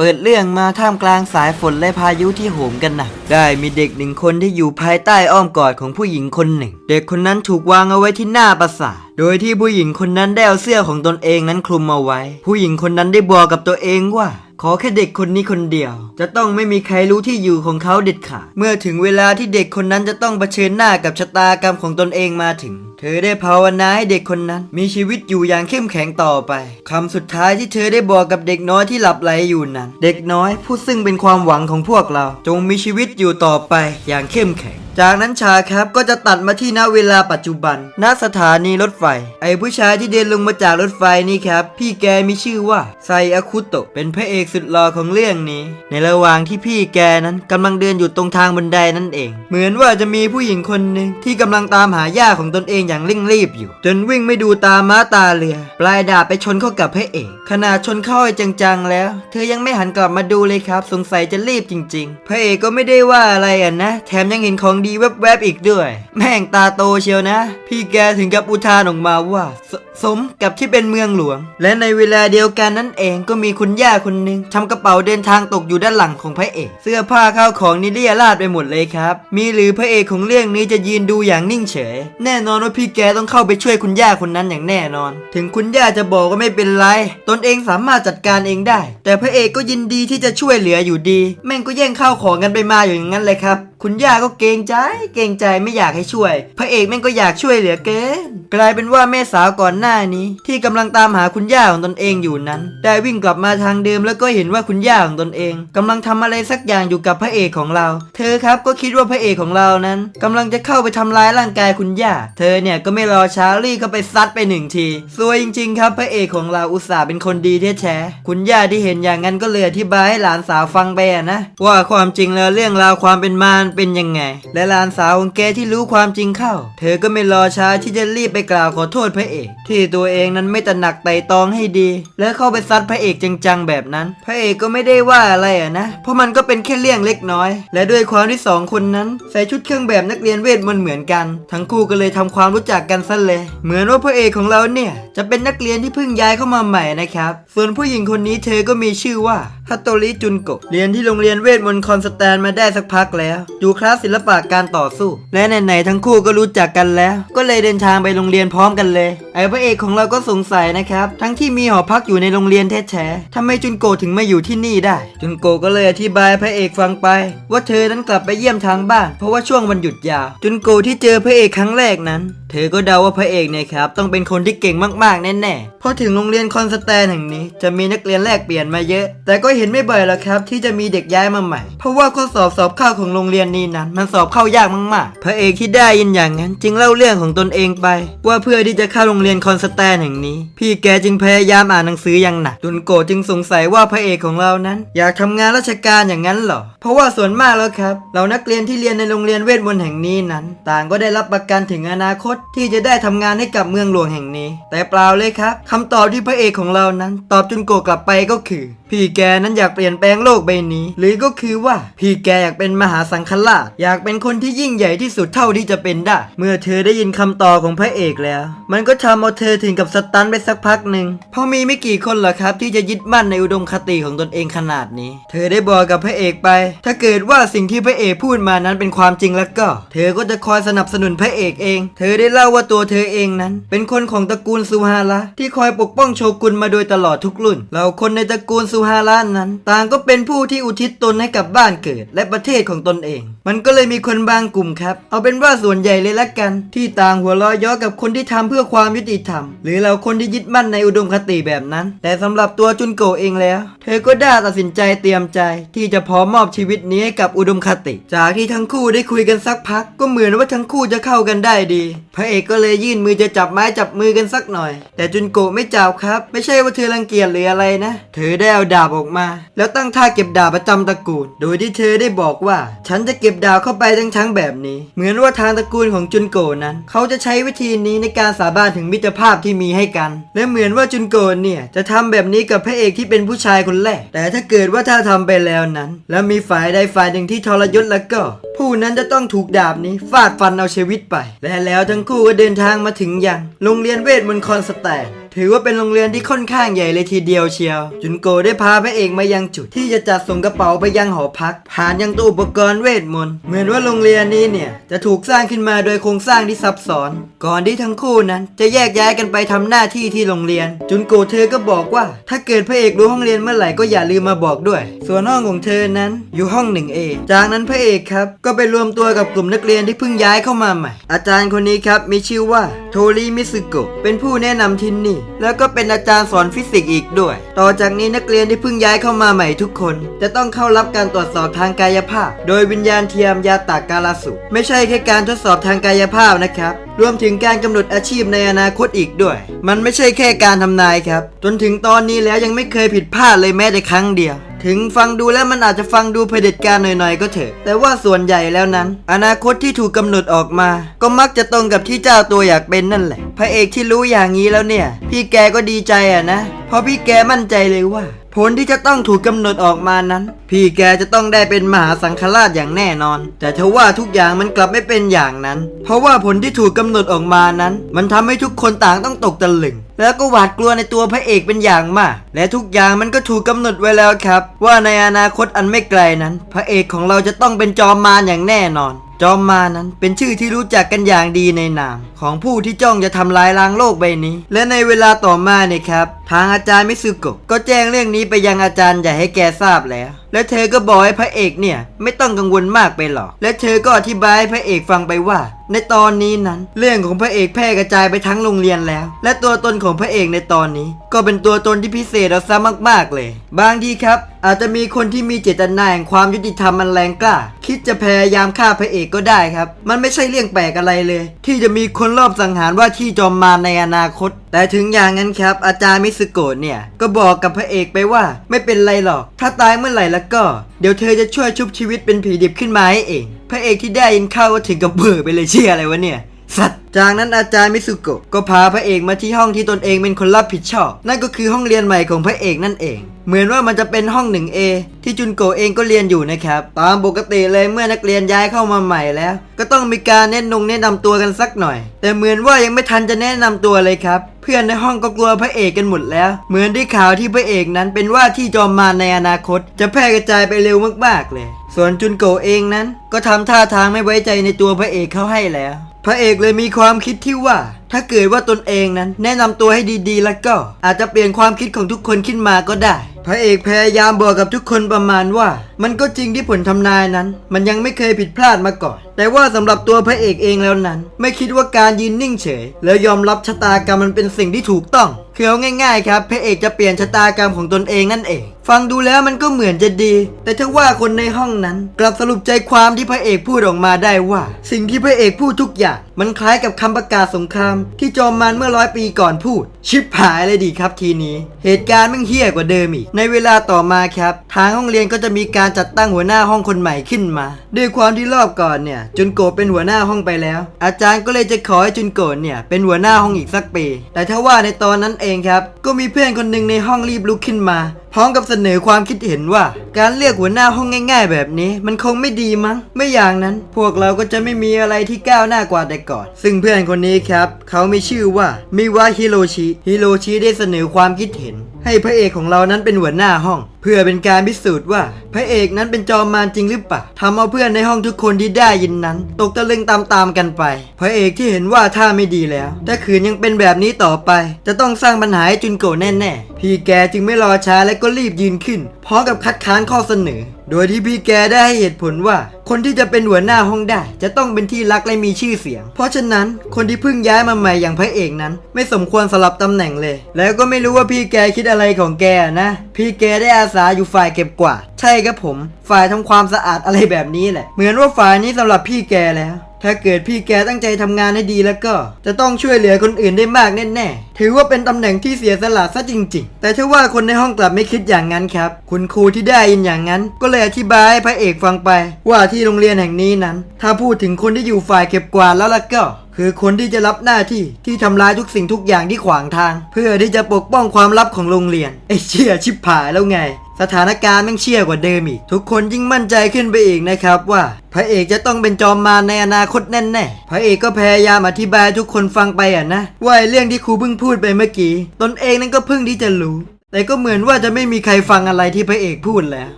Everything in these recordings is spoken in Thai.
เปิดเรื่องมาท่ามกลางสายฝนและพายุที่โหมกันหนัก ได้มีเด็กหนึ่งคนที่อยู่ภายใต้อ้อมกอดของผู้หญิงคนหนึ่ง เด็กคนนั้นถูกวางเอาไว้ที่หน้าปราสาท โดยที่ผู้หญิงคนนั้นได้เอาเสื้อของตนเองนั้นคลุมเอาไว้ ผู้หญิงคนนั้นได้บอกกับตัวเองว่า ขอแค่เด็กคนนี้คนเดียว จะต้องไม่มีใครรู้ที่อยู่ของเขาเด็ดขาด เมื่อถึงเวลาที่เด็กคนนั้นจะต้องเผชิญหน้ากับชะตากรรมของตนเองมาถึง เธอได้ภาวนาให้เด็กคนนั้น มีชีวิตอยู่อย่างเข้มแข็งต่อไปคำสุดท้ายที่เธอได้บอกกับเด็กน้อยที่หลับไหลอยู่นั้น เด็กน้อยผู้ซึ่งเป็นความหวังของพวกเรา จงมีชีวิตอยู่ต่อไปอย่างเข้มแข็ง จากนั้นชาครับก็จะตัดมาที่ณเวลาปัจจุบัน ณสถานีรถไฟ ไอ้ผู้ชายที่เดินลงมาจากรถไฟนี่ครับ พี่แกมีชื่อว่าไซอาคุโตะเป็นพระเอกสุดหล่อของเรื่องนี้ ในระหว่างที่พี่แกนั้นกำลังเดินอยู่ตรงทางบันไดนั่นเอง เหมือนว่าจะมีผู้หญิงคนหนึ่งที่กำลังตามหาย่าของตนเองอย่างเร่งรีบอยู่ จนวิ่งไม่ดูตาม้าตาเรือ ปลายดาบไปชนเข้ากับพระเอกขนาดชนเข้าให้จังๆแล้ว เธอยังไม่หันกลับมาดูเลยครับ สงสัยจะรีบจริง ๆ พระเอกก็ไม่ได้ว่าอะไรอะนะ แถมยังเห็นของดีแวบๆอีกด้วย แม่งตาโตเชียวนะ พี่แกถึงกับอุทานออกมาว่าส สมกับที่เป็นเมืองหลวง และในเวลาเดียวกันนั่นเองก็มีคุณย่าคนหนึ่งทำกระเป๋าเดินทางตกอยู่ด้านหลังของพระเอก เสื้อผ้าข้าวของนี่เลี่ยราดไปหมดเลยครับ มีหรือพระเอกของเรื่องนี้จะยืนดูอย่างนิ่งเฉย แน่นอนว่าพี่แกต้องเข้าไปช่วยคุณย่าคนนั้นอย่างแน่นอน ถึงคุณย่าจะบอกว่าไม่เป็นไร ตนเองสามารถจัดการเองได้ แต่พระเอกก็ยินดีที่จะช่วยเหลืออยู่ดี แม่งก็แย่งข้าวของกันไปมาอยู่อย่างนั้นเลยครับคุณย่าก็เกรงใจ เกรงใจไม่อยากให้ช่วย พระเอกแม่งก็อยากช่วยเหลือเกินกลายเป็นว่าแม่สาวก่อนหน้านี้ ที่กำลังตามหาคุณย่าของตนเองอยู่นั้น ได้วิ่งกลับมาทางเดิมแล้วก็เห็นว่าคุณย่าของตนเองกำลังทำอะไรสักอย่างอยู่กับพระเอกของเรา เธอครับก็คิดว่าพระเอกของเรานั้นกำลังจะเข้าไปทำร้ายร่างกายคุณย่า เธอเนี่ยก็ไม่รอช้ารีบเข้าไปซัดไปหนึ่งทีซวยจริง ๆ ครับพระเอกของเราอุตส่าห์เป็นคนดีแท้ๆคุณย่าที่เห็นอย่างนั้นก็เลยอธิบายให้หลานสาวฟังไปนะ ว่าความจริงแล้วเรื่องราวความเป็นมามันเป็นยังไง และหลานสาวของแกที่รู้ความจริงเข้า เธอก็ไม่รอช้าที่จะรีบไปกล่าวขอโทษพระเอกที่ตัวเองนั้นไม่ตระหนักไต่ตองให้ดี และเข้าไปซัดพระเอกจังๆแบบนั้น พระเอกก็ไม่ได้ว่าอะไรอะนะ เพราะมันก็เป็นแค่เรื่องเล็กน้อย และด้วยความที่สองคนนั้นใส่ชุดเครื่องแบบนักเรียนเวทมนต์เหมือนกัน ทั้งคู่ก็เลยทำความรู้จักกันซะเลย เหมือนว่าพระเอกของเราเนี่ยจะเป็นนักเรียนที่เพิ่งย้ายเข้ามาใหม่นะครับ ส่วนผู้หญิงคนนี้เธอก็มีชื่อว่าฮัตโตริจุนโกะเรียนที่โรงเรียนเวทมนต์คอนสแตนมาได้สักพักแล้วอยู่คลาสศิลปะการต่อสู้ และไหนๆทั้งคู่ก็รู้จักกันแล้ว ก็เลยเดินทางไปโรงเรียนพร้อมกันเลย ไอ้พระเอกของเราก็สงสัยนะครับ ทั้งที่มีหอพักอยู่ในโรงเรียนแท้ๆทำไมจุนโกถึงมาอยู่ที่นี่ได้ จุนโกก็เลยอธิบายพระเอกฟังไป ว่าเธอนั้นกลับไปเยี่ยมทางบ้าน เพราะว่าช่วงวันหยุดยาว จุนโกที่เจอพระเอกครั้งแรกนั้น เธอก็เดาว่าพระเอกเนี่ยครับต้องเป็นคนที่เก่งมากๆแน่ๆเพราะถึงโรงเรียนคอนสแตนแห่งนี้ จะมีนักเรียนแลกเปลี่ยนมาเยอะ แต่ก็เห็นไม่บ่อยแล้วครับที่จะมีเด็กย้ายมาใหม่ เพราะว่าข้อสอบสอบเข้าของโรงเรียนนี้นั้น มันสอบเข้ายากมากๆ พระเอกที่ได้ยินอย่างนั้น จึงเล่าเรื่องของตนเองไป ว่าเพื่อที่จะเข้าโรงเรียนรียนคอนสแตนแห่งนี้ พี่แกจึงพยายามอ่านหนังสืออย่างหนักจุนโกจึงสงสัยว่าพระเอกของเรานั้น อยากทำงานราชการอย่างนั้นเหรอ เพราะว่าส่วนมากแล้วครับเรานักเรียนที่เรียนในโรงเรียนเวทมนต์แห่งนี้นั้น ต่างก็ได้รับประกันถึงอนาคตที่จะได้ทำงานให้กับเมืองหลวงแห่งนี้ แต่เปล่าเลยครับคำตอบที่พระเอกของเรานั้น ตอบจุนโกกลับไปก็คือ พี่แกนั้นอยากเปลี่ยนแปลงโลกใบนี้ หรือก็คือว่าพี่แกอยากเป็นมหาสังฆราชอยากเป็นคนที่ยิ่งใหญ่ที่สุดเท่าที่จะเป็นได้ เมื่อเธอได้ยินคำตอบของพระเอกแล้ว มันก็ทำเอาเธอถึงกับสตันไปสักพักหนึ่งเพราะมีไม่กี่คนหรอกครับ ที่จะยึดมั่นในอุดมคติของตนเองขนาดนี้ เธอได้บอกกับพระเอกไป ถ้าเกิดว่าสิ่งที่พระเอกพูดมานั้นเป็นความจริงแล้วก็ เธอก็จะคอยสนับสนุนพระเอกเอง เธอได้เล่าว่าตัวเธอเองนั้น เป็นคนของตระกูลซูฮาระที่คอยปกป้องโชกุนมาโดยตลอดทุกรุ่น เราคนในตระกูลซูฮาระนั้น ต่างก็เป็นผู้ที่อุทิศตนให้กับบ้านเกิด และประเทศของตนเอง มันก็เลยมีคนบางกลุ่มครับ เอาเป็นว่าส่วนใหญ่เลยละกัน ที่ต่างหัวเราะย้อกับคนที่ทำเพื่อความยุติธรรม หรือเราคนที่ยึดมั่นในอุดมคติแบบนั้น แต่สำหรับตัวจุนโกเองแล้ว เธอก็ได้ตัดสินใจเตรียมใจ ที่จะพร้อมมอบชีวิตนี้ให้กับอุดมคติ จากที่ทั้งคู่ได้คุยกันสักพัก ก็เหมือนว่าทั้งคู่จะเข้ากันได้ดี พระเอกก็เลยยื่นมือจะจับไม้จับมือกันสักหน่อย แต่จุนโกไม่จับครับ ไม่ใช่ว่าเธอรังเกียจหรืออะไรนะ เธอได้เอาดาบออกมา แล้วตั้งท่าเก็บดาบประจำตระกูล โดยที่เธอได้บอกว่า ฉันจะเก็บดาบเข้าไปทั้งทั้งแบบนี้ เหมือนว่าทางตระกูลของจุนโกนั้น เขาจะใช้วิธีนี้ในการสาบานถึงมิตรภาพที่มีให้กัน และเหมือนว่าจุนโกนเนี่ยจะทำแบบนี้กับพระเอกที่เป็นผู้ชายคนแรก แต่ถ้าเกิดว่าถ้าทำไปแล้วนั้น แล้วมีฝ่ายใดฝ่ายหนึ่งที่ทรยศแล้วก็ ผู้นั้นจะต้องถูกดาบนี้ฟาดฟันเอาชีวิตไป และแล้วทั้งคู่ก็เดินทางมาถึงยังโรงเรียนเวทมนต์คอนสแตน ถือว่าเป็นโรงเรียนที่ค่อนข้างใหญ่เลยทีเดียวเชียว จุนโกได้พาพระเอกมายังจุด ที่จะจัดส่งกระเป๋าไปยังหอพัก ผ่านยังตู้อุปกรณ์เวทมนต์เหมือนว่าโรงเรียนนี้เนี่ยจะถูกสร้างขึ้นมาโดยโครงสร้างที่ซับซ้อน ก่อนที่ทั้งคู่นั้น จะแยกย้ายกันไปทำหน้าที่ที่โรงเรียน จุนโกเธอก็บอกว่า ถ้าเกิดพระเอกรู้ห้องเรียนเมื่อไหร่ก็อย่าลืมมาบอกด้วย ส่วนห้องของเธอนั้นอยู่ห้อง 1A จากนั้นพระเอกครับก็ไปรวมตัวกับกลุ่มนักเรียนที่เพิ่งย้ายเข้ามาใหม่ อาจารย์คนนี้ครับมีชื่อว่าโทริมิสึโกะเป็นผู้แนะนำที่นี่แล้วก็เป็นอาจารย์สอนฟิสิกส์อีกด้วย ต่อจากนี้นักเรียนที่เพิ่งย้ายเข้ามาใหม่ทุกคน จะต้องเข้ารับการตรวจสอบทางกายภาพ โดยวิญญาณเทียมยาตากาลาสุ ไม่ใช่แค่การทดสอบทางกายภาพนะครับ รวมถึงการกำหนดอาชีพในอนาคตอีกด้วย มันไม่ใช่แค่การทำนายครับ จนถึงตอนนี้แล้วยังไม่เคยผิดพลาดเลยแม้แต่ครั้งเดียว ถึงฟังดูแล้วมันอาจจะฟังดูเผด็จการหน่อยๆก็เถอะ แต่ว่าส่วนใหญ่แล้วนั้น อนาคตที่ถูกกำหนดออกมา ก็มักจะตรงกับที่เจ้าตัวอยากเป็นนั่นแหละ พระเอกที่รู้อย่างนี้แล้วเนี่ย พี่แกก็ดีใจอะนะ เพราะพี่แกมั่นใจเลยว่า ลที่จะต้องถูกกำหนดออกมานั้น พี่แกจะต้องได้เป็นมหาสังฆราชอย่างแน่นอน แต่ทว่าทุกอย่างมันกลับไม่เป็นอย่างนั้น เพราะว่าผลที่ถูกกำหนดออกมานั้น มันทำให้ทุกคนต่างต้องตกตะลึง แล้วก็หวาดกลัวในตัวพระเอกเป็นอย่างมาก และทุกอย่างมันก็ถูกกำหนดไว้แล้วครับ ว่าในอนาคตอันไม่ไกลนั้น พระเอกของเราจะต้องเป็นจอมมารอย่างแน่นอน จอมมานั้นเป็นชื่อที่รู้จักกันอย่างดีในนาม ของผู้ที่จ้องจะทำลายล้างโลกใบนี้ และในเวลาต่อมาเนี่ยครับ ทางอาจารย์มิซึโกะก็แจ้งเรื่องนี้ไปยังอาจารย์ใหญ่ให้แกทราบแล้วและเธอก็บอกให้พระเอกเนี่ย ไม่ต้องกังวลมากไปหรอก และเธอก็อธิบายให้พระเอกฟังไปว่า ในตอนนี้นั้น เรื่องของพระเอกแพร่กระจายไปทั้งโรงเรียนแล้ว และตัวตนของพระเอกในตอนนี้ ก็เป็นตัวตนที่พิเศษเอาซะมาก ๆ เลย บางทีครับ อาจจะมีคนที่มีเจตนาแห่งความยุติธรรมมันแรงกล้า คิดจะพยายามฆ่าพระเอกก็ได้ครับ มันไม่ใช่เรื่องแปลกอะไรเลย ที่จะมีคนรอบสังหารว่าที่จอมมารในอนาคต แต่ถึงอย่างนั้นครับ อาจารย์มิสโกะเนี่ยก็บอกกับพระเอกไปว่า ไม่เป็นไรหรอก ถ้าตายเมื่อไหร่แล้วก็ เดี๋ยวเธอจะช่วยชุบชีวิตเป็นผีดิบขึ้นมาให้เอง พระเอกที่ได้ยินเข้าก็ถึงกับเบื่อไปเลยเชื่ออะไรวะเนี่ย สัตว์ จากนั้นอาจารย์มิสุโกะก็พาพระเอกมาที่ห้องที่ตนเองเป็นคนรับผิดชอบ นั่นก็คือห้องเรียนใหม่ของพระเอกนั่นเอง เหมือนว่ามันจะเป็นห้อง 1A ที่จุนโกเองก็เรียนอยู่นะครับ ตามปกติเลยเมื่อนักเรียนย้ายเข้ามาใหม่แล้ว ก็ต้องมีการแนะนงแนะนำตัวกันสักหน่อย แต่เหมือนว่ายังไม่ทันจะแนะนำตัวเลยครับ เพื่อนในห้องก็กลัวพระเอกกันหมดแล้ว เหมือนที่ข่าวที่พระเอกนั้นเป็นว่าที่จอมมารในอนาคต จะแพร่กระจายไปเร็วมากๆเลย ส่วนจุนโกเองนั้น ก็ทำท่าทางไม่ไว้ใจในตัวพระเอกเขาให้แล้ว ระเอกเลยมีความคิดที่ว่า ถ้าเกิดว่าตนเองนั้น แนะนำตัวให้ดีๆ แล้วก็ อาจจะเปลี่ยนความคิดของทุกคนขึ้นมาก็ได้ พระเอกพยายามบอกกับทุกคนประมาณว่า มันก็จริงที่ผลทำนายนั้น มันยังไม่เคยผิดพลาดมาก่อน แต่ว่าสำหรับตัวพระเอกเองแล้วนั้น ไม่คิดว่าการยืนนิ่งเฉย แล้วยอมรับชะตากรรมมันเป็นสิ่งที่ถูกต้องคือเอาง่ายๆครับพระเอกจะเปลี่ยนชะตากรรมของตนเองนั่นเอง ฟังดูแล้วมันก็เหมือนจะดี แต่ถ้าว่าคนในห้องนั้น กลับสรุปใจความที่พระเอกพูดออกมาได้ว่า สิ่งที่พระเอกพูดทุกอย่าง มันคล้ายกับคำประกาศสงคราม ที่จอมมารเมื่อร้อยปีก่อนพูด ชิบหายเลยดีครับทีนี้ เหตุการณ์มันเฮี้ยกว่าเดิมอีก ในเวลาต่อมาครับ ทางห้องเรียนก็จะมีการจัดตั้งหัวหน้าห้องคนใหม่ขึ้นมา ด้วยความที่รอบก่อนเนี่ย จุนโกเป็นหัวหน้าห้องไปแล้ว อาจารย์ก็เลยจะขอให้จุนโกเนี่ยเป็นหัวหน้าห้องอีกสักปี แต่ถ้าว่าในตอนนั้นเองครับ ก็มีเพื่อนคนหนึ่งในห้องรีบลุกขึ้นมาพร้อมกับเสนอความคิดเห็นว่า การเลือกหัวหน้าห้องง่าย ๆ แบบนี้ มันคงไม่ดีมั้ง ไม่อย่างนั้น พวกเราก็จะไม่มีอะไรที่ก้าวหน้ากว่าแต่ก่อน ซึ่งเพื่อนคนนี้ครับเขามีชื่อว่ามิวะฮิโรชิฮิโรชิได้เสนอความคิดเห็น ให้พระเอกของเรานั้นเป็นหัวหน้าห้อง เพื่อเป็นการพิสูจน์ว่า พระเอกนั้นเป็นจอมมารจริงหรือเปล่าทำเอาเพื่อนในห้องทุกคนที่ได้ยินนั้น ตกตะลึงตามๆกันไป พระเอกที่เห็นว่าท่าไม่ดีแล้ว ถ้าขืนยังเป็นแบบนี้ต่อไป จะต้องสร้างปัญหาให้จุนโกะแน่ๆพี่แกจึงไม่รอช้าและก็รีบยืนขึ้นพร้อมกับคัดค้านข้อเสนอ โดยที่พี่แกได้ให้เหตุผลว่า คนที่จะเป็นหัวหน้าห้องได้ จะต้องเป็นที่รักและมีชื่อเสียง เพราะฉะนั้นคนที่เพิ่งย้ายมาใหม่อย่างพระเอกนั้น ไม่สมควรสลับตำแหน่งเลย แล้วก็ไม่รู้ว่าพี่แกคิดอะไรของแกนะ พี่แกได้อาสาอยู่ฝ่ายเก็บกวาดใช่ครับผม ฝ่ายทำความสะอาดอะไรแบบนี้แหละ เหมือนว่าฝ่ายนี้สำหรับพี่แกแล้ว ถ้าเกิดพี่แกตั้งใจทำงานให้ดีแล้วก็ จะต้องช่วยเหลือคนอื่นได้มากแน่ๆ ถือว่าเป็นตำแหน่งที่เสียสละซะจริง ๆ แต่ถ้าว่าคนในห้องกลับไม่คิดอย่างนั้นครับ คุณครูที่ได้ยินอย่างนั้น ก็เลยอธิบายให้พระเอกฟังไป ว่าที่โรงเรียนแห่งนี้นั้น ถ้าพูดถึงคนที่อยู่ฝ่ายเก็บกวาดแล้วล่ะก็คือคนที่จะรับหน้าที่ที่ทำลายทุกสิ่งทุกอย่างที่ขวางทาง เพื่อที่จะปกป้องความลับของโรงเรียนไอ้เชี่ยชิบหายแล้วไง สถานการณ์แม่งเชี่ยกว่าเดิมอีก ทุกคนยิ่งมั่นใจขึ้นไปอีกนะครับว่า พระเอกจะต้องเป็นจอมมารในอนาคตแน่ๆ พระเอกก็พยายามอธิบายทุกคนฟังไปอะนะว่าเรื่องที่ครูเพิ่งพูดไปเมื่อกี้ ตนเองนั้นก็เพิ่งที่จะรู้ แต่ก็เหมือนว่าจะไม่มีใครฟังอะไรที่พระเอกพูดแล้ว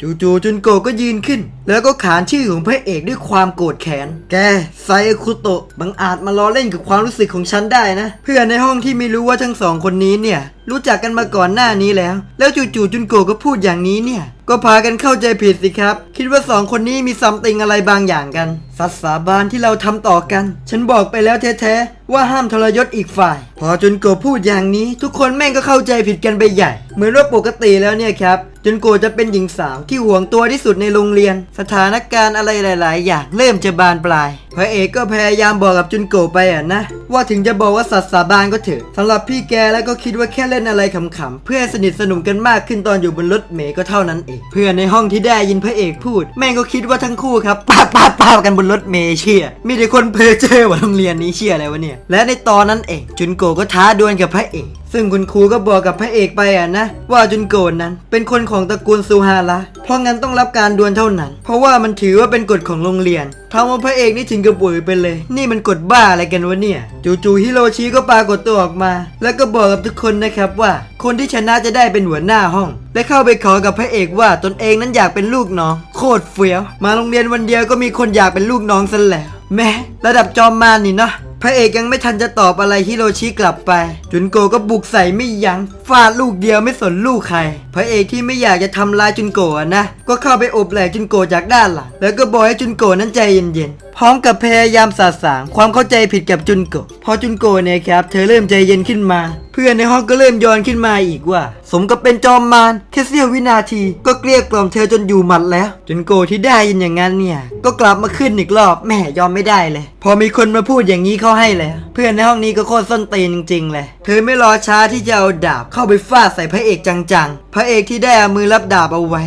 จู่ๆจุนโกก็ยืนขึ้น แล้วก็ขานชื่อของพระเอกด้วยความโกรธแค้น แกไซคุโตะบังอาจมาล้อเล่นกับความรู้สึกของฉันได้นะ เพื่อนในห้องที่ไม่รู้ว่าทั้งสองคนนี้เนี่ย รู้จักกันมาก่อนหน้านี้แล้ว แล้วจู่ๆจุนโกก็พูดอย่างนี้เนี่ย ก็พากันเข้าใจผิดสิครับ คิดว่าสองคนนี้มีซัมติงอะไรบางอย่างกันสัตสาบานที่เราทำต่อกัน ฉันบอกไปแล้วแท้ๆ ว่าห้ามทรยศอีกฝ่าย พอจนกบพูดอย่างนี้ ทุกคนแม่งก็เข้าใจผิดกันไปใหญ่ เหมือนว่าปกติแล้วเนี่ยครับจุนโกะจะเป็นหญิงสาวที่ห่วงตัวที่สุดในโรงเรียน สถานการณ์อะไรหลาย ๆ อย่างเริ่มจะบานปลาย พระเอกก็พยายามบอกกับจุนโกไปอะนะ ว่าถึงจะบอกว่าสัตย์สาบานก็เถอะสำหรับพี่แกแล้วก็คิดว่าแค่เล่นอะไรขำ ๆ เพื่อสนิทสนุมกันมากขึ้นตอนอยู่บนรถเมล์ก็เท่านั้นเอง เพื่อนในห้องที่ได้ยินพระเอกพูด แม่งก็คิดว่าทั้งคู่ครับปาดปาดปาดกันบนรถเมล์เชี่ยมีแต่คนเพอเจอว่าโรงเรียนนี้เชี่ยอะไรวะเนี่ยและในตอนนั้นเองจุนโกก็ท้าดวลกับพระเอกซึ่งคุณครูก็บอกกับพระเอกไปอะนะ ว่าจุนโกนั้นเป็นคนของตระกูลซูฮาระเพราะงั้นต้องรับการดวลเท่านั้น เพราะว่ามันถือว่าเป็นกฎของโรงเรียนทำเอาพระเอกนี่ถึงกับปุ๋ยไปเลย นี่มันกฎบ้าอะไรกันวะเนี่ย จู่ๆฮิโรชิก็ปรากฏตัวออกมา แล้วก็บอกกับทุกคนนะครับว่า คนที่ชนะจะได้เป็นหัวหน้าห้อง และเข้าไปขอกับพระเอกว่าตนเองนั้นอยากเป็นลูกน้อง โคตรเฟี้ยว มาโรงเรียนวันเดียวก็มีคนอยากเป็นลูกน้องซะแล้วแม้ระดับจอมมารนี่เนาะพระเอกยังไม่ทันจะตอบอะไรฮิโรชิกลับไป จุนโกะก็บุกใส่ไม่ยัง้ง ฟาดลูกเดียวไม่สนลูกใคร พระเอกที่ไม่อยากจะทำลายจุนโกะนะ ก็เข้าไปอบแหลกจุนโกะจากด้านหลัง แล้วก็บอกให้จุนโกะนั้นใจเย็นๆ พร้อมกับพยายามสาสางความเข้าใจผิดกับจุนโกะ พอจุนโกะเนี่ยครับ เธอเริ่มใจเย็นขึ้นมา เพื่อนในห้องก็เริ่มย้อนขึ้นมาอีกว่า สมกับเป็นจอมมารแค่เสี้ยววินาทีก็เกลี้ยกล่อมเธอจนอยู่หมัดแล้ว จุนโกะที่ได้ยินอย่างนั้นเนี่ยก็กลับมาขึ้นอีกรอบแหม่ยอมไม่ได้เลย พอมีคนมาพูดอย่างนี้เข้าให้แล้ว เพื่อนในห้องนี้ก็โคตรส้นตีนจริงๆเลย เธอไม่รอช้าที่จะเอาดาบเข้าไปฟาดใส่พระเอกจังๆ พระเอกที่ได้เอามือรับดาบเอาไว้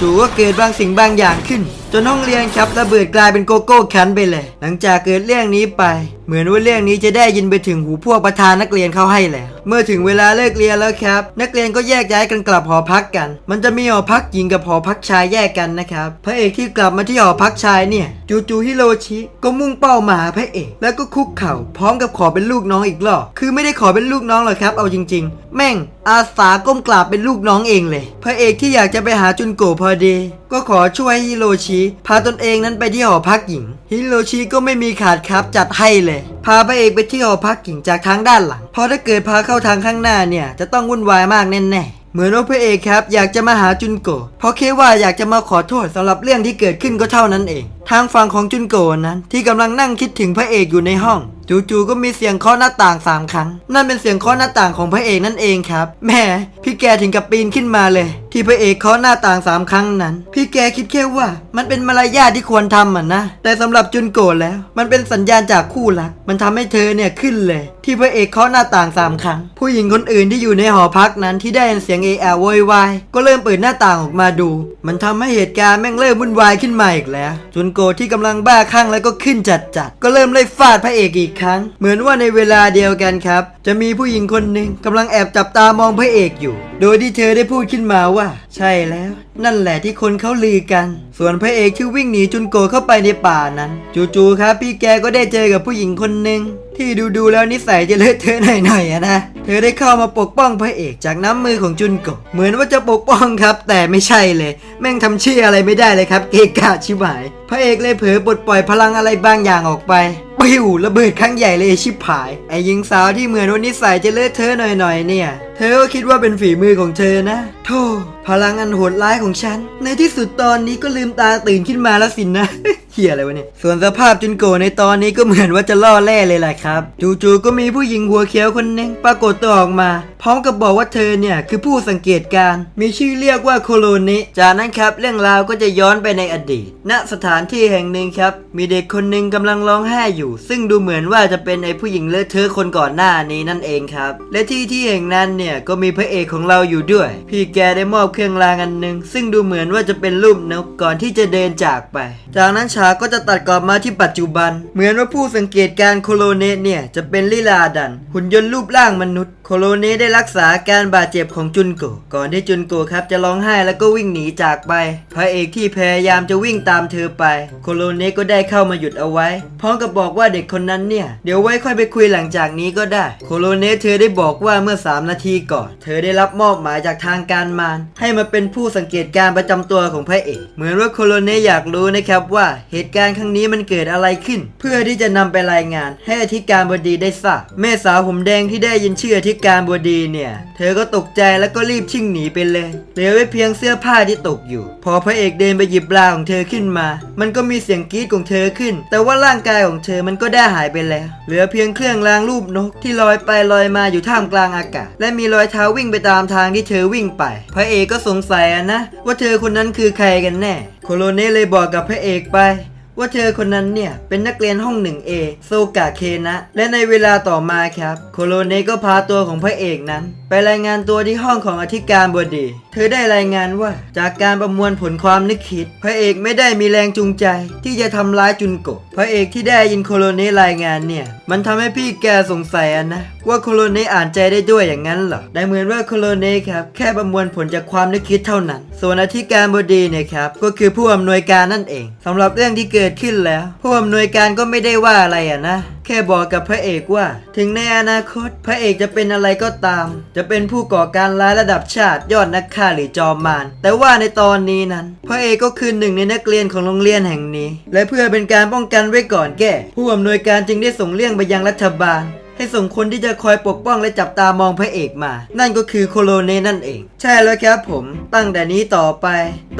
จู่ๆก็เกิดบางสิ่งบางอย่างขึ้นจนห้องเรียนครับระเบิดกลายเป็นโกโก้คันไปเลย หลังจากเกิดเรื่องนี้ไป เหมือนว่าเรื่องนี้จะได้ยินไปถึงหูพวกประธานนักเรียนเข้าให้แล้ว เมื่อถึงเวลาเลิกเรียนแล้วครับ นักเรียนก็แยกย้ายกันกลับหอพักกัน มันจะมีหอพักหญิงกับหอพักชายแยกกันนะครับพระเอกที่กลับมาที่หอพักชายเนี่ยจู่ๆฮิโรชิก็มุ่งเป้ามาหาพระเอก แล้วก็คุกเข่าพร้อมกับขอเป็นลูกน้องอีกรอบคือไม่ได้ขอเป็นลูกน้องหรอกครับ เอาจริง ๆ แม่งอาสาก้มกราบเป็นลูกน้องเองเลย พระเอกที่อยากจะไปหาจุนโกะพอดีก็ขอช่วยฮิโรชิพาตนเองนั้นไปที่หอพักหญิง ฮิโรชิก็ไม่มีขาดครับจัดให้เลย พาพระเอกไปที่หอพักหญิงจากทางด้านหลัง เพราะถ้าเกิดพาเข้าทางข้างหน้าเนี่ยจะต้องวุ่นวายมากแน่ๆเหมือนว่าพระเอกครับอยากจะมาหาจุนโกะเพราะแค่ว่าอยากจะมาขอโทษสำหรับเรื่องที่เกิดขึ้นก็เท่านั้นเอง ทางฝั่งของจุนโกะนั้นที่กำลังนั่งคิดถึงพระเอกอยู่ในห้อง จู่ๆก็มีเสียงเคาะหน้าต่างสามครั้ง นั่นเป็นเสียงเคาะหน้าต่างของพระเอกนั่นเองครับแหม่พี่แกถึงกับปีนขึ้นมาเลย ที่พระเอกเคาะหน้าต่างสามครั้งนั้น พี่แกคิดแค่ว่ามันเป็นมารยาทที่ควรทำอะนะ แต่สำหรับจุนโกะแล้ว มันเป็นสัญญาณจากคู่รัก มันทำให้เธอเนี่ยขึ้นเลย ที่พระเอกเคาะหน้าต่างสามครั้ง ผู้หญิงคนอื่นที่อยู่ในหอพักนั้นที่ได้ยินเสียงเออลโวยวายก็เริ่มเปิดหน้าต่างออกมาดู มันทำให้เหตุการณ์แม่งเริ่มวุ่นวายขึ้นมาอีกแล้ว จุนโกะที่กำลังบ้าคลั่งแล้วก็ขึ้นจัดจัดๆก็เริ่มไล่ฟาดพระเอกอีกครั้ง เหมือนว่าในเวลาเดียวกันครับ จะมีผู้หญิงคนหนึ่งกำลังแอบจับตามองพระเอกอยู่ โดยที่เธอได้พูดขึ้นมาว่า ใช่แล้ว นั่นแหละที่คนเขาลือกัน ส่วนพระเอกที่วิ่งหนีจุนโกเข้าไปในป่านั้น จู่ๆครับ พี่แกก็ได้เจอกับผู้หญิงคนหนึ่งที่ดูๆแล้วนิสัยจะเลอะเทอะหน่อยๆนะ เธอได้เข้ามาปกป้องพระเอกจากน้ำมือของจุนโกเหมือนว่าจะปกป้องครับ แต่ไม่ใช่เลย แม่งทำเชื่ออะไรไม่ได้เลยครับ เกะกะชิบหาย พระเอกเลยเผลอปลดปล่อยพลังอะไรบางอย่างออกไป ปิ้วระเบิดครั้งใหญ่เลยชิบหาย ไอ้หญิงสาวที่เหมือนวันนิสัยจะเลอะเทอะหน่อยๆเนี่ย เธอก็คิดว่าเป็นฝีมือของเธอนะ โธ่ พลังอันโหดร้ายของฉัน ในที่สุดตอนนี้ก็ลืมตาตื่นขึ้นมาแล้วสินนะเฮียอะไรวะเนี่ย ส่วนสภาพจุนโกในตอนนี้ก็เหมือนว่าจะล่อแร่เลยแหละครับ จู่ๆก็มีผู้หญิงหัวเขียวคนหนึงปรากฏตัวออกมา พร้อมกับบอกว่าเธอเนี่ยคือผู้สังเกตการ มีชื่อเรียกว่าโคโลนิจากนั้นครับเรื่องราวก็จะย้อนไปในอดีต ณสถานที่แห่งหนึ่งครับ มีเด็กคนหนึ่งกำลังร้องไห้อยู่ ซึ่งดูเหมือนว่าจะเป็นไอ้ผู้หญิงเลอะเทอะคนก่อนหน้านี้นั่นเองครับ และที่ที่แห่งนั้นเนี่ยก็มีพระเอกของเราอยู่ด้วย พี่แกได้มอบเครื่องรางอันหนึ่งซึ่งดูเหมือนว่าจะเป็นรูปนกก่อนที่จะเดินจากไป จากนั้นฉากก็จะตัดกลับมาที่ปัจจุบัน เหมือนว่าผู้สังเกตการ์โคโลเนสเนี่ยจะเป็นลิลาดัน หุ่นยนต์รูปร่างมนุษย์ โคโลเนสได้รักษาการบาดเจ็บของจุนโกก่อนที่จุนโกครับจะร้องไห้แล้วก็วิ่งหนีจากไป พระเอกที่พยายามจะวิ่งตามเธอไป โคโลเนสก็ได้เข้ามาหยุดเอาไว้ พร้อมกับบอกว่าเด็กคนนั้นเนี่ยเดี๋ยวไว้ค่อยไปคุยหลังจากนี้ก็ได้ โคโลเนสเธอได้บอกว่าเมื่อ 3 นาทีก่อน เธอได้รับมอบหมายจากทางการมารให้ให้มาเป็นผู้สังเกตการณ์ประจำตัวของพระเอก เหมือนว่าโคโลเนสอยากรู้นะครับว่าเหตุการณ์ครั้งนี้มันเกิดอะไรขึ้น เพื่อที่จะนำไปรายงานให้อธิการบดีได้ทราบแม่สาวผมแดงที่ได้ยินชื่ออธิการบดีเนี่ย เธอก็ตกใจแล้วก็รีบชิ่งหนีไปเลยเหลือไว้เพียงเสื้อผ้าที่ตกอยู่ พอพระเอกเดินไปหยิบปลาของเธอขึ้นมา มันก็มีเสียงกรี๊ดของเธอขึ้น แต่ว่าร่างกายของเธอมันก็ได้หายไปแล้ว เหลือเพียงเครื่องรางรูปนกที่ลอยไปลอยมาอยู่ท่ามกลางอากาศ และมีรอยเท้าวิ่งไปตามทางที่เธอวิ่งไป พระเอกก็็สงสัยอะนะ ว่าเธอคนนั้นคือใครกันแน่ โคโลเน่เลยบอกกับพระเอกไป ว่าเธอคนนั้นเนี่ย เป็นนักเรียนห้อง 1A โซกะเคนะ และในเวลาต่อมาครับ โคโลเน่ก็พาตัวของพระเอกนั้นไปรายงานตัวที่ห้องของอธิการบดี เธอได้รายงานว่าจากการประมวลผลความนึกคิด พระเอกไม่ได้มีแรงจูงใจ ที่จะทำร้ายจุนโกะพระเอกที่ได้ยินโคโลเนะรายงานเนี่ย มันทำให้พี่แกสงสัยนะ ว่าโคโลเนะอ่านใจได้ด้วยอย่างนั้นเหรอได้เหมือนว่าโคโลเนะครับแค่ประมวลผลจากความนึกคิดเท่านั้น ส่วนอธิการบดีเนี่ยครับก็คือผู้อำนวยการนั่นเองสำหรับเรื่องที่เกิดขึ้นแล้ว ผู้อำนวยการก็ไม่ได้ว่าอะไรอะนะ แค่บอกกับพระเอกว่า ถึงในอนาคต พระเอกจะเป็นอะไรก็ตาม จะเป็นผู้ก่อการร้ายระดับชาติยอดนักฆ่าหรือจอมมารแต่ว่าในตอนนี้นั้น พระเอกก็คือหนึ่งในนักเรียนของโรงเรียนแห่งนี้ และเพื่อเป็นการป้องกันไว้ก่อนแก้ผู้อำนวยการจึงได้ส่งเรื่องไปยังรัฐบาลให้ส่งคนที่จะคอยปกป้องและจับตามองพระเอกมา นั่นก็คือโคโลเนนั่นเอง ช่แล้วครับผม ตั้งแต่นี้ต่อไป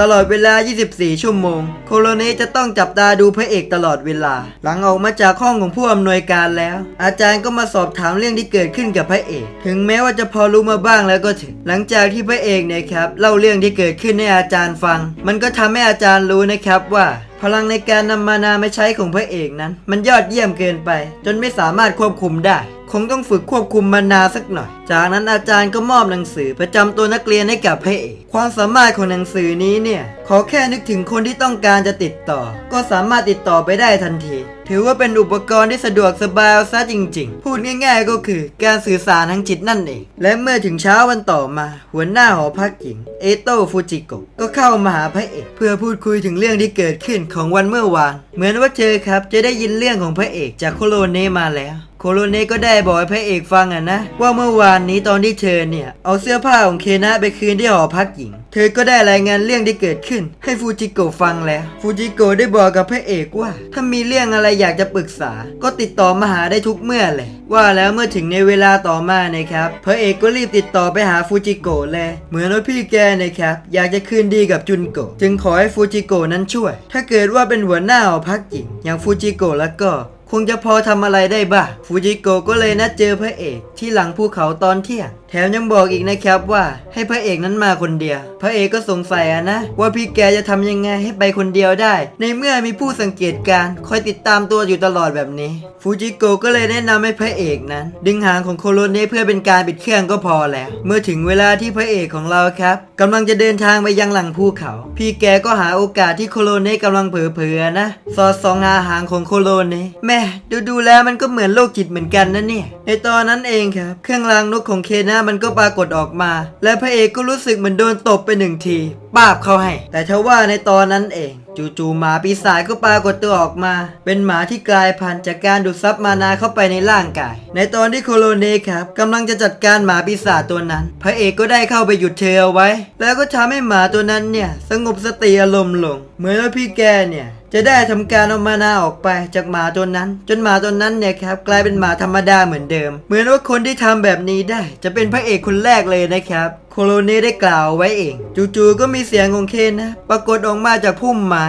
ตลอดเวลา 24 ชั่วโมง โคโลเนจะต้องจับตาดูพระเอกตลอดเวลา หลังออกมาจากห้องของผู้อำนวยการแล้ว อาจารย์ก็มาสอบถามเรื่องที่เกิดขึ้นกับพระเอก ถึงแม้ว่าจะพอรู้มาบ้างแล้วก็เถึง หลังจากที่พระเอกเนี่ยครับเล่าเรื่องที่เกิดขึ้นให้อาจารย์ฟัง มันก็ทำให้อาจารย์รู้นะครับว่าพลังในการนำมานาไมาใช้ของพระเอกนั้น มันยอดเยี่ยมเกินไป จนไม่สามารถควบคุมได้ คงต้องฝึกควบคุมมานาสักหน่อย จากนั้นอาจารย์ก็มอบหนังสือประจำตัวนักเรียนให้กับพระเอกความสามารถของหนังสือนี้เนี่ย ขอแค่นึกถึงคนที่ต้องการจะติดต่อ ก็สามารถติดต่อไปได้ทันที ถือว่าเป็นอุปกรณ์ที่สะดวกสบายซะจริง ๆ พูดง่าย ๆ ก็คือการสื่อสารทางจิตนั่นเอง และเมื่อถึงเช้าวันต่อมา หัวหน้าหอพักหญิง เอโตฟูจิโกะก็เข้ามาหาพระเอก เพื่อพูดคุยถึงเรื่องที่เกิดขึ้นของวันเมื่อวาน เหมือนว่าเธอครับจะได้ยินเรื่องของพระเอกจากโคโลเนมาแล้ว โคโลเนก็ได้บอกให้พระเอกฟังอะนะ ว่าเมื่อวานนี้ตอนที่เธอเนี่ย เอาเสื้อผ้าของเคนะไปคืนที่หอพักหญิง เธอก็ได้รายงานเรื่องที่เกิดขึ้น ให้ฟูจิโกะฟังแล้ว ฟูจิโกะได้บอกกับพระเอกว่า ถ้ามีเรื่องอะไรอยากจะปรึกษา ก็ติดต่อมาหาได้ทุกเมื่อเลย ว่าแล้วเมื่อถึงในเวลาต่อมานะครับ พระเอกก็รีบติดต่อไปหาฟูจิโกะเลยเหมือนว่าพี่แกนะครับ อยากจะคืนดีกับจุนโกะจึงขอให้ฟูจิโกะนั้นช่วย ถ้าเกิดว่าเป็นหัวหน้าหอพักหญิงอย่างฟูจิโกะแล้วก็ คงจะพอทำอะไรได้บ้างฟูจิโกะก็เลยนัดเจอพระเอกที่หลังภูเขาตอนเที่ยงแถมยังบอกอีกนะครับว่าให้พระเอกนั้นมาคนเดียว พระเอกก็สงสัยอะนะ ว่าพี่แกจะทำยังไงให้ไปคนเดียวได้ ในเมื่อมีผู้สังเกตการณ์คอยติดตามตัวอยู่ตลอดแบบนี้ ฟูจิโกะก็เลยแนะนำให้พระเอกนั้น ดึงหางของโคโรเนะเพื่อเป็นการปิดเครื่องก็พอแล้ว เมื่อถึงเวลาที่พระเอกของเราครับกำลังจะเดินทางไปยังหลังภูเขา พี่แกก็หาโอกาสที่โคโรเนะกำลังเผลอๆนะสอดส่องหาหางของโคโรเนะแม่ดูดูๆแล้วมันก็เหมือนโรคจิตเหมือนกันนะเนี่ยในตอนนั้นเองครับ เครื่องรางนกของเคนามันก็ปรากฏออกมา และพระเอกก็รู้สึกเหมือนโดนตบไปหนึ่งทีปาบเขาให้ แต่ทว่าในตอนนั้นเองจู่ๆหมาปีศาจก็ปรากฏตัวออกมา เป็นหมาที่กลายพันธุ์จากการดูดซับมานาเข้าไปในร่างกาย ในตอนที่โคโลเนครับกำลังจะจัดการหมาปีศาจตัวนั้น พระเอกก็ได้เข้าไปหยุดเธอเอาไว้ แล้วก็ทำให้หมาตัวนั้นเนี่ยสงบสติอารมณ์ลง เหมือนว่าพี่แกเนี่ยจะได้ทำการเอามานาออกไปจากหมาตัวนั้น จนหมาตัวนั้นเนี่ยครับกลายเป็นหมาธรรมดาเหมือนเดิม เหมือนว่าคนที่ทำแบบนี้ได้ จะเป็นพระเอกคนแรกเลยนะครับโคโลเนได้กล่าวไว้เอง จู่ๆก็มีเสียงของเคนนะ ปรากฏออกมาจากพุ่มไม้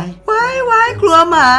ายว้ายกลัวหมา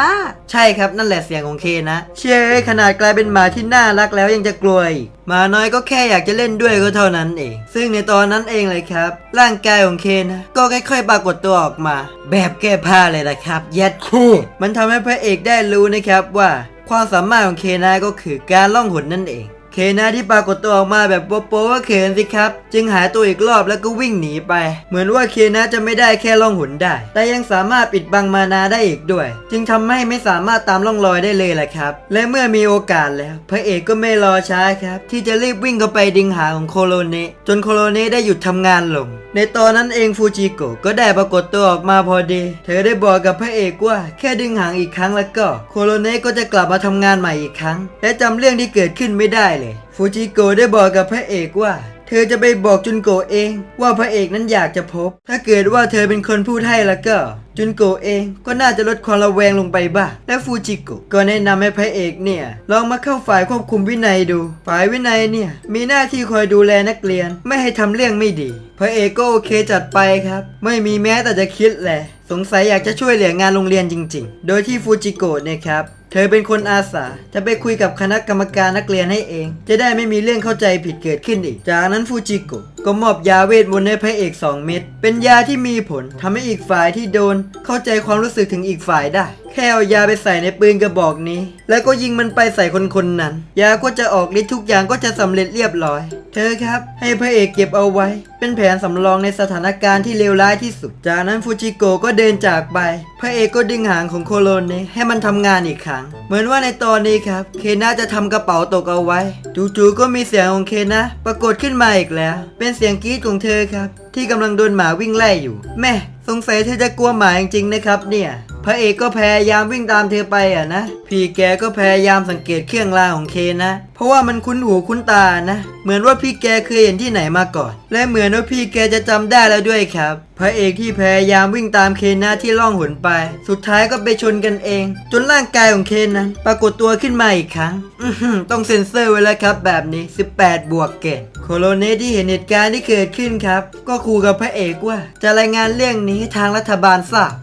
ใช่ครับนั่นแหละเสียงของเคนนะ เชยขนาดกลายเป็นหมาที่น่ารักแล้วยังจะกลัวอีกหมาน้อยก็แค่อยากจะเล่นด้วยก็เท่านั้นเอง ซึ่งในตอนนั้นเองเลยครับ ร่างกายของเคนนะก็ค่อยๆปรากฏตัวออกมา แบบแก้ผ้าเลยนะครับยัดคู่มันทำให้พระเอกได้รู้นะครับว่าความสามารถของเคนนะก็คือการล่องหนนั่นเอง เคนะที่ปรากฏตัวออกมาแบบโป๊ะๆก็เขินสิครับ จึงหายตัวอีกรอบแล้วก็วิ่งหนีไป เหมือนว่าเคนะจะไม่ได้แค่ล่องหนได้ แต่ยังสามารถปิดบังมานาได้อีกด้วย จึงทำให้ไม่สามารถตามล่องรอยได้เลยแหละครับ และเมื่อมีโอกาสแล้ว พระเอกก็ไม่รอช้าครับ ที่จะรีบวิ่งเข้าไปดึงหางของโคโรเนจนโคโรเนได้หยุดทำงานลง ในตอนนั้นเองฟูจิโกะก็ได้ปรากฏตัวออกมาพอดี เธอได้บอกกับพระเอกว่าแค่ดึงหางอีกครั้งแล้วก็โคโรเนก็จะกลับมาทำงานใหม่อีกครั้ง และจำเรื่องที่เกิดขึ้นไม่ได้เลยฟูจิโกะได้บอกกับพระเอกว่า เธอจะไปบอกจุนโกะเองว่าพระเอกนั้นอยากจะพบ ถ้าเกิดว่าเธอเป็นคนพูดให้แล้วก็ จุนโกะเองก็น่าจะลดความระแวงลงไปบ้างและฟูจิโกะก็แนะนำให้พระเอกเนี่ย ลองมาเข้าฝ่ายควบคุมวินัยดู ฝ่ายวินัยเนี่ย มีหน้าที่คอยดูแลนักเรียน ไม่ให้ทำเรื่องไม่ดี พระเอกก็โอเคจัดไปครับ ไม่มีแม้แต่จะคิดแหละสงสัยอยากจะช่วยเหลืองานโรงเรียนจริง ๆ โดยที่ฟูจิโกะเนี่ยครับ เธอเป็นคนอาสา จะไปคุยกับคณะกรรมการนักเรียนให้เอง จะได้ไม่มีเรื่องเข้าใจผิดเกิดขึ้นอีก จากนั้นฟูจิโกะก็มอบยาเวทมนต์ให้พระเอก 2 เม็ด เป็นยาที่มีผลทำให้อีกฝ่ายที่โดน เข้าใจความรู้สึกถึงอีกฝ่ายได้แค่เอายาไปใส่ในปืนกระบอกนี้ แล้วก็ยิงมันไปใส่คนคนนั้น ยาก็จะออกฤทธิ์ทุกอย่างก็จะสำเร็จเรียบร้อย เธอครับ ให้พระเอกเก็บเอาไว้ เป็นแผนสำรองในสถานการณ์ที่เลวร้ายที่สุด จากนั้นฟูจิโกะก็เดินจากไป พระเอกก็ดึงหางของโคโรเนะให้มันทำงานอีกครั้ง เหมือนว่าในตอนนี้ครับ เคนะจะทำกระเป๋าตกเอาไว้ จู่ๆก็มีเสียงของเคนะปรากฏขึ้นมาอีกแล้ว เป็นเสียงกรี๊ดของเธอครับ ที่กำลังโดนหมาวิ่งไล่อยู่ แม่สงสัยเธอจะกลัวหมาจริงๆนะครับเนี่ย ระเอกก็พยายามวิ่งตามเธอไปอะนะ พี่แกก็พยายามสังเกตเครื่องรางของเคนะ เพราะว่ามันคุ้นหูคุ้นตานะ เหมือนว่าพี่แกเคยเห็นที่ไหนมาก่อน และเหมือนว่าพี่แกจะจำได้แล้วด้วยครับ พระเอกที่พยายามวิ่งตามเคนนะที่ล่องหนไป สุดท้ายก็ไปชนกันเอง จนร่างกายของเคนนั้นปรากฏตัวขึ้นมาอีกครั้งอือหือต้องเซ็นเซอร์ไว้แล้วครับ แบบนี้ 18 บวกเกตโคโลเนที่เห็นเหตุการณ์ที่เกิดขึ้นครับ ก็ขู่กับพระเอกว่า จะรายงานเรื่องนี้ให้ทางรัฐบาลทราบ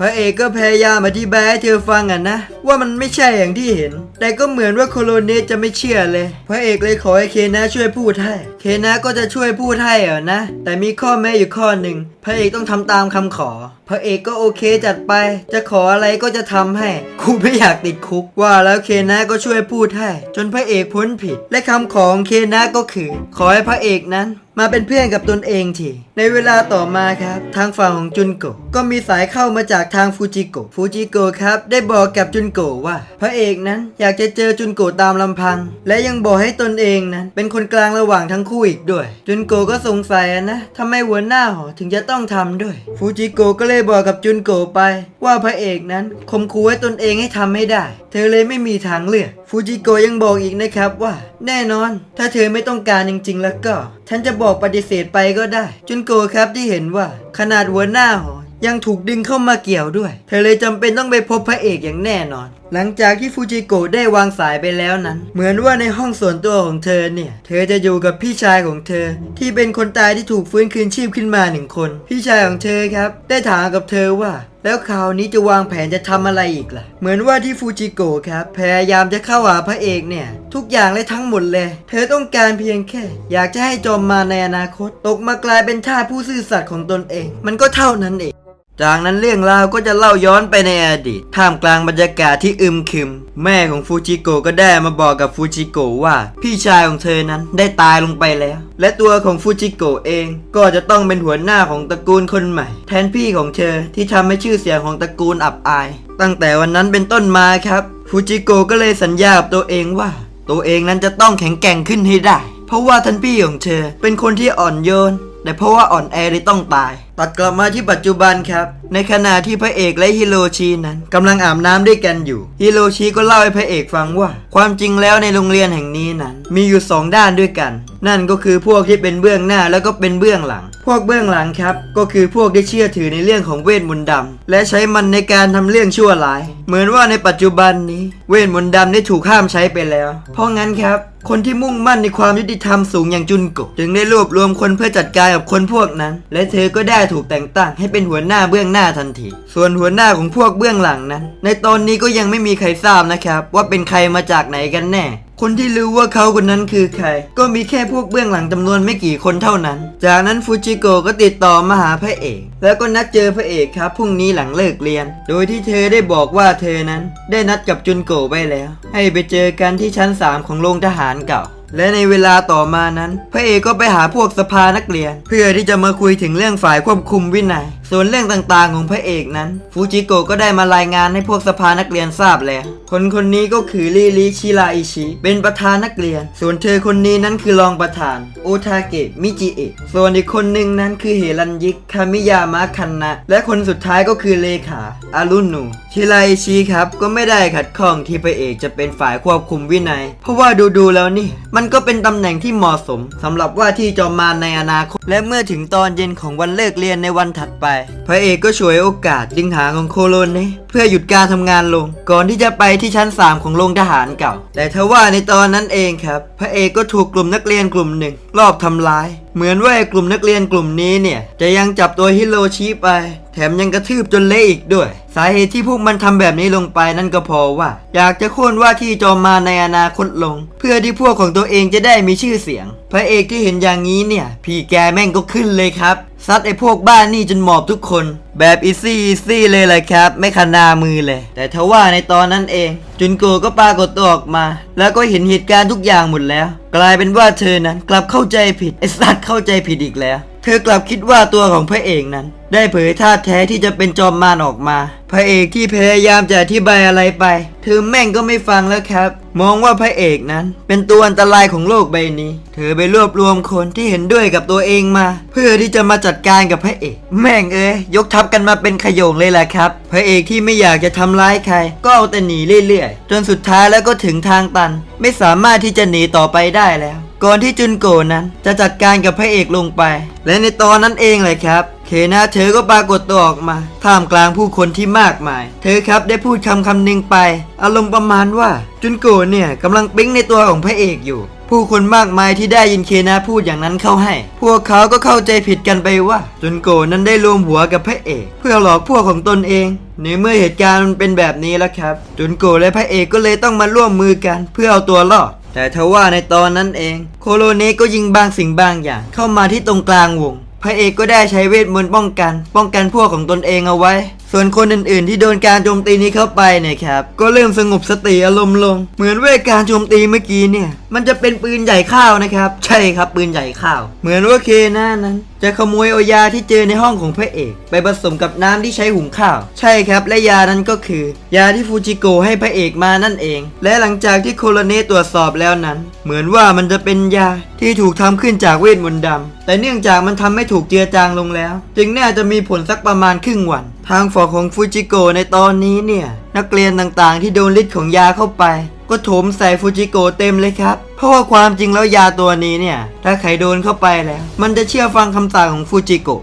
พระเอกก็พยายามอธิบายให้เธอฟังอะนะ ว่ามันไม่ใช่อย่างที่เห็น แต่ก็เหมือนว่าโคโลเนสจะไม่เชื่อเลย พระเอกเลยขอให้เคนะช่วยพูดให้ เคนะก็จะช่วยพูดให้อะนะ แต่มีข้อแม้อยู่ข้อหนึ่งพระเอกต้องทำตามคำขอ พระเอกก็โอเคจัดไป จะขออะไรก็จะทำให้กูไม่อยากติดคุก ว่าแล้วเคนะก็ช่วยพูดให้ จนพระเอกพ้นผิด และคำขอของเคนะก็คือ ขอให้พระเอกนั้น มาเป็นเพื่อนกับตนเองที ในเวลาต่อมาครับ ทางฝั่งของจุนโกก็มีสายเข้ามาจากทางฟูจิโกฟูจิโกครับได้บอกกับจุนโกว่า พระเอกนั้นอยากจะเจอจุนโกตามลำพัง และยังบอกให้ตนเองนั้น เป็นคนกลางระหว่างทั้งคู่อีกด้วย จุนโกก็สงสัยนะทำไมหัวหน้าหอถึงจะต้องทำด้วย ฟูจิโกก็เลยบอกกับจุนโกไป ว่าพระเอกนั้นข่มขู่ให้ตนเองให้ทำให้ได้ เธอเลยไม่มีทางเลือกฟูจิโกยังบอกอีกนะครับว่า แน่นอน ถ้าเธอไม่ต้องการจริง ๆ แล้วก็ ฉันจะบอกปฏิเสธไปก็ได้จุนโกครับที่เห็นว่าขนาดหัวหน้าหอยังถูกดึงเข้ามาเกี่ยวด้วย เธอเลยจำเป็นต้องไปพบพระเอกอย่างแน่นอน หลังจากที่ฟูจิโกะได้วางสายไปแล้วนั้น เหมือนว่าในห้องส่วนตัวของเธอเนี่ย เธอจะอยู่กับพี่ชายของเธอ ที่เป็นคนตายที่ถูกฟื้นคืนชีพขึ้นมาหนึ่งคน พี่ชายของเธอครับ ได้ถามกับเธอว่า แล้วคราวนี้จะวางแผนจะทำอะไรอีกล่ะ เหมือนว่าที่ฟูจิโกะครับ พยายามจะเข้าหาพระเอกเนี่ย ทุกอย่างเลยทั้งหมดเลย เธอต้องการเพียงแค่ อยากจะให้จอมมาในอนาคต ตกมากลายเป็นทาผู้ซื่อสัตย์ของตนเอง มันก็เท่านั้นเอง จากนั้นเรื่องราวก็จะเล่าย้อนไปในอดีต ท่ามกลางบรรยากาศที่อึมครึม แม่ของฟูจิโกะก็ได้มาบอกกับฟูจิโกะว่า พี่ชายของเธอนั้นได้ตายลงไปแล้ว และตัวของฟูจิโกะเองก็จะต้องเป็นหัวหน้าของตระกูลคนใหม่ แทนพี่ของเธอที่ทำให้ชื่อเสียงของตระกูลอับอาย ตั้งแต่วันนั้นเป็นต้นมาครับ ฟูจิโกะก็เลยสัญญากับตัวเองว่า ตัวเองนั้นจะต้องแข็งแกร่งขึ้นให้ได้ เพราะว่าท่านพี่ของเธอเป็นคนที่อ่อนโยน แต่เพราะว่าอ่อนแอเลยต้องตาย ตัดกลับมาที่ปัจจุบันครับ ในขณะที่พระเอกและฮิโรชินั้นกำลังอาบน้ำด้วยกันอยู่ ฮิโรชิก็เล่าให้พระเอกฟังว่า ความจริงแล้วในโรงเรียนแห่งนี้นั้น มีอยู่สองด้านด้วยกัน นั่นก็คือพวกที่เป็นเบื้องหน้าแล้วก็เป็นเบื้องหลัง พวกเบื้องหลังครับ ก็คือพวกที่เชื่อถือในเรื่องของเวทมนต์ดำและใช้มันในการทำเรื่องชั่วร้าย เหมือนว่าในปัจจุบันนี้ เวทมนต์ดำได้ถูกห้ามใช้ไปแล้ว เพราะงั้นครับคนที่มุ่งมั่นในความยุติธรรมสูงอย่างจุนโกจึงได้รวบรวมคนเพื่อจัดการกับคนพวกนั้น และเธอก็ได้ถูกแต่งตั้งให้เป็นหัวหน้าเบื้องหน้าทันที ส่วนหัวหน้าของพวกเบื้องหลังนั้น ในตอนนี้ก็ยังไม่มีใครทราบนะครับ ว่าเป็นใครมาจากไหนกันแน่ คนที่รู้ว่าเขาคนนั้นคือใคร ก็มีแค่พวกเบื้องหลังจำนวนไม่กี่คนเท่านั้น จากนั้นฟูจิโกะก็ติดต่อมาหาพระเอก แล้วก็นัดเจอพระเอกครับพรุ่งนี้หลังเลิกเรียน โดยที่เธอได้บอกว่าเธอนั้น ได้นัดกับจุนโกะไว้แล้ว ให้ไปเจอกันที่ชั้น 3 ของโรงทหารเก่า และในเวลาต่อมานั้น พระเอกก็ไปหาพวกสภานักเรียน เพื่อที่จะมาคุยถึงเรื่องฝ่ายควบคุมวินัย ส่วนเรื่องต่างๆของพระเอกนั้นฟูจิโกะก็ได้มารายงานให้พวกสภานักเรียนทราบแล้ว คนคนนี้ก็คือลิลิชิราอิชิ เป็นประธานนักเรียน ส่วนเธอคนนี้นั้นคือรองประธานโอทาเกะมิจิเอะส่วนอีกคนหนึ่งนั้นคือเฮรันยิกคามิยามะคันนะ และคนสุดท้ายก็คือเลขาอารุนะชิราอิชิครับก็ไม่ได้ขัดข้องที่พระเอกจะเป็นฝ่ายควบคุมวินัย เพราะว่าดูๆแล้วนี่มันก็เป็นตำแหน่งที่เหมาะสมสำหรับว่าที่จอมมารในอนาคต และเมื่อถึงตอนเย็นของวันเลิกเรียนในวันถัดไป พระเอกก็ฉวยโอกาสดึงหางของโคโลเนะเพื่อหยุดการทำงานลง ก่อนที่จะไปที่ชั้น 3 ของโรงทหารเก่า แต่ทว่าในตอนนั้นเองครับ พระเอกก็ถูกกลุ่มนักเรียนกลุ่มหนึ่งรอบทำร้าย เหมือนว่ากลุ่มนักเรียนกลุ่มนี้เนี่ยจะยังจับตัวฮิโรชิไป แถมยังกระทืบจนเละอีกด้วยาเหตุที่พวกมันทำแบบนี้ลงไปนั่นก็เพอว่า อยากจะโค่นว่าที่จอมมาในอนาคตลง เพื่อที่พวกของตัวเองจะได้มีชื่อเสียง พระเอกที่เห็นอย่างนี้เนี่ย พี่แกแม่งก็ขึ้นเลยครับ ซัดไอ้พวกบ้านนี่จนหมอบทุกคน แบบอีซี่อีซี่เลยแหละครับ ไม่ขนามือเลย แต่ทว่าในตอนนั้นเอง จุนโกก็ปรากฏตัวออกมา แล้วก็เห็นเหตุการณ์ทุกอย่างหมดแล้ว กลายเป็นว่าเธอนั้นกลับเข้าใจผิดไอ้สัตว์เข้าใจผิดอีกแล้ว เธอกลับคิดว่าตัวของพระเอกนั้น ได้เผยท่าตุแท้ที่จะเป็นจอมมารออกมา พระเอกที่พยายามจะอธิบายอะไรไป เธอแม่งก็ไม่ฟังแล้วครับ มองว่าพระเอกนั้น เป็นตัวอันตรายของโลกใบนี้ เธอไปรวบรวมคนที่เห็นด้วยกับตัวเองมา เพื่อที่จะมาจัดการกับพระเอก แม่งเอ้ยยกทัพกันมาเป็นขยงเลยแหละครับ พระเอกที่ไม่อยากจะทำร้ายใคร ก็เอาแต่หนีเรื่อยๆ จนสุดท้ายแล้วก็ถึงทางตัน ไม่สามารถที่จะหนีต่อไปได้แล้ว ก่อนที่จุนโกนั้นจะจัดการกับพระเอกลงไป และในตอนนั้นเองเลยครับ เคนะเธอก็ปรากฏตัวออกมา ท่ามกลางผู้คนที่มากมาย เธอครับได้พูดคำคำหนึ่งไป อารมณ์ประมาณว่าจุนโกะเนี่ยกำลังปิ๊งในตัวของพระเอกอยู่ ผู้คนมากมายที่ได้ยินเคนะพูดอย่างนั้นเข้าให้ พวกเขาก็เข้าใจผิดกันไปว่า จุนโกะนั้นได้รวมหัวกับพระเอก เพื่อหลอกพวกของตนเองในเมื่อเหตุการณ์มันเป็นแบบนี้แล้วครับ จุนโกะและพระเอกก็เลยต้องมาร่วมมือกันเพื่อเอาตัวรอดแต่ทว่าในตอนนั้นเอง โคโลเนก็ยิงบางสิ่งบางอย่างเข้ามาที่ตรงกลางวง พระเอกก็ได้ใช้เวทมนต์ป้องกัน ป้องกันพวกของตนเองเอาไว้ ส่วนคนอื่นๆ ที่โดนการโจมตีนี้เข้าไปเนี่ยครับ ก็เริ่มสงบสติอารมณ์ลง เหมือนว่าการโจมตีเมื่อกี้เนี่ย มันจะเป็นปืนใหญ่ข้าวนะครับ ใช่ครับปืนใหญ่ข้าว เหมือนว่าเคน่านั้น จะขโมยเอายาที่เจอในห้องของพระเอก ไปผสมกับน้ำที่ใช้หุงข้าว ใช่ครับ และยานั้นก็คือ ยาที่ฟูจิโกให้พระเอกมานั่นเอง และหลังจากที่โคโลเนะตรวจสอบแล้วนั้น เหมือนว่ามันจะเป็นยาที่ถูกทำขึ้นจากเวทมนต์ดำแต่เนื่องจากมันทำไม่ถูกเจือจางลงแล้ว จึงน่าจะมีผลสักประมาณครึ่งวัน ทางฝั่งของฟูจิโกะในตอนนี้เนี่ย นักเรียนต่างๆ ที่โดนฤทธิ์ของยาเข้าไป ก็โถมใส่ฟูจิโกะเต็มเลยครับ เพราะว่าความจริงแล้วยาตัวนี้เนี่ย ถ้าใครโดนเข้าไปแล้ว มันจะเชื่อฟังคำสั่งของฟูจิโกะ